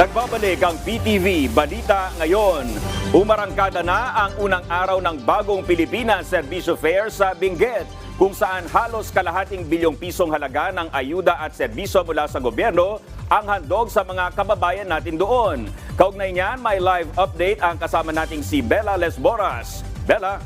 Nagbabalik ang PTV Balita ngayon. Umarangkada na ang unang araw ng bagong Pilipinas Servisyo Fair sa Benguet kung saan halos kalahating bilyong pisong halaga ng ayuda at serbisyo mula sa gobyerno ang handog sa mga kababayan natin doon. Kaugnay niyan, may live update ang kasama nating si Bella Lesboras. Bella?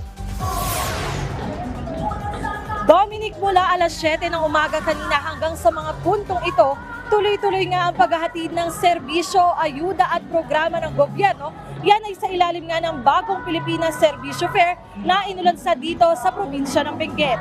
Dominic mula alas 7 ng umaga kanina hanggang sa mga puntong ito, tuloy-tuloy nga ang paghahatid ng serbisyo, ayuda at programa ng gobyerno. Yan ay sa ilalim nga ng bagong Pilipinas Serbisyo Fair na inulansa dito sa probinsya ng Benguet.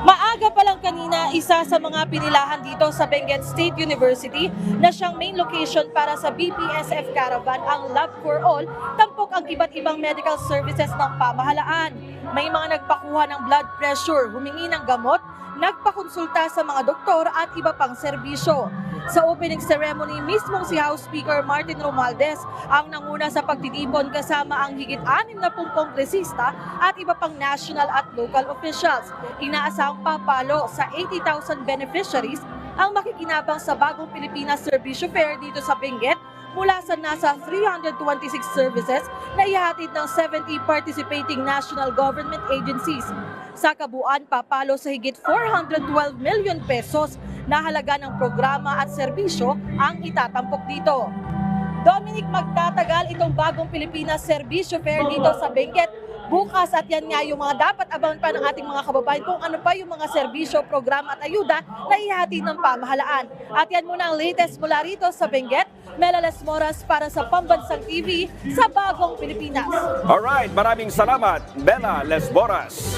Maaga pa lang kanina, isa sa mga pinilahan dito sa Benguet State University na siyang main location para sa BPSF Caravan ang Love for All, tampok ang iba't ibang medical services ng pamahalaan. May mga nagpakuha ng blood pressure, humingi ng gamot, nagpakonsulta sa mga doktor at iba pang serbisyo. Sa opening ceremony, mismong si House Speaker Martin Romualdez ang nanguna sa pagtitipon kasama ang higit anim na pong kongresista at iba pang national at local officials. Inaasahang papalo sa 80,000 beneficiaries ang makikinabang sa bagong Pilipinas Serbisyo Fair dito sa Benguet mula sa nasa 326 services na ihatid ng 70 participating national government agencies. Sa kabuuan, papalo sa higit 412 million pesos na halaga ng programa at serbisyo ang itatampok dito. Dominic, magtatagal itong bagong Pilipinas Serbisyo Fair dito sa Benguet. Bukas at yan nga yung mga dapat abangan pa ng ating mga kababayan kung ano pa yung mga serbisyo, programa at ayuda na ihatid ng pamahalaan. At yan muna ang latest mula rito sa Benguet. Melales Moras para sa Pambansang TV sa Bagong Pilipinas. Alright, maraming salamat, Bella Lesboras.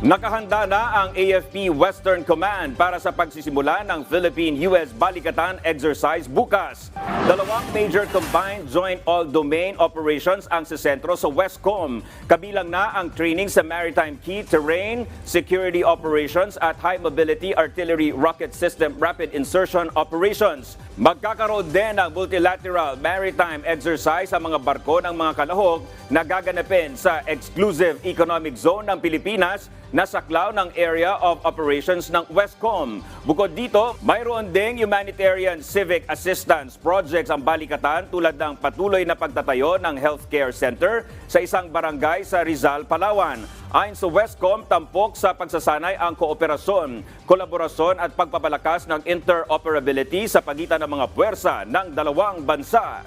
Nakahanda na ang AFP Western Command para sa pagsisimula ng Philippine-US Balikatan Exercise bukas. Dalawang major combined joint all-domain operations ang sisentro sa Westcom. Kabilang na ang training sa Maritime Key Terrain, Security Operations at High Mobility Artillery Rocket System Rapid Insertion Operations. Magkakaroon din ng multilateral maritime exercise sa mga barko ng mga kalahok na gaganapin sa Exclusive Economic Zone ng Pilipinas na saklaw ng Area of Operations ng Westcom. Bukod dito, mayroon ding humanitarian civic assistance projects ang balikatan tulad ng patuloy na pagtatayo ng healthcare center sa isang barangay sa Rizal, Palawan. Ayon sa Westcom, tampok sa pagsasanay ang kooperasyon, kolaborasyon at pagpapalakas ng interoperability sa pagitan ng mga puwersa ng dalawang bansa.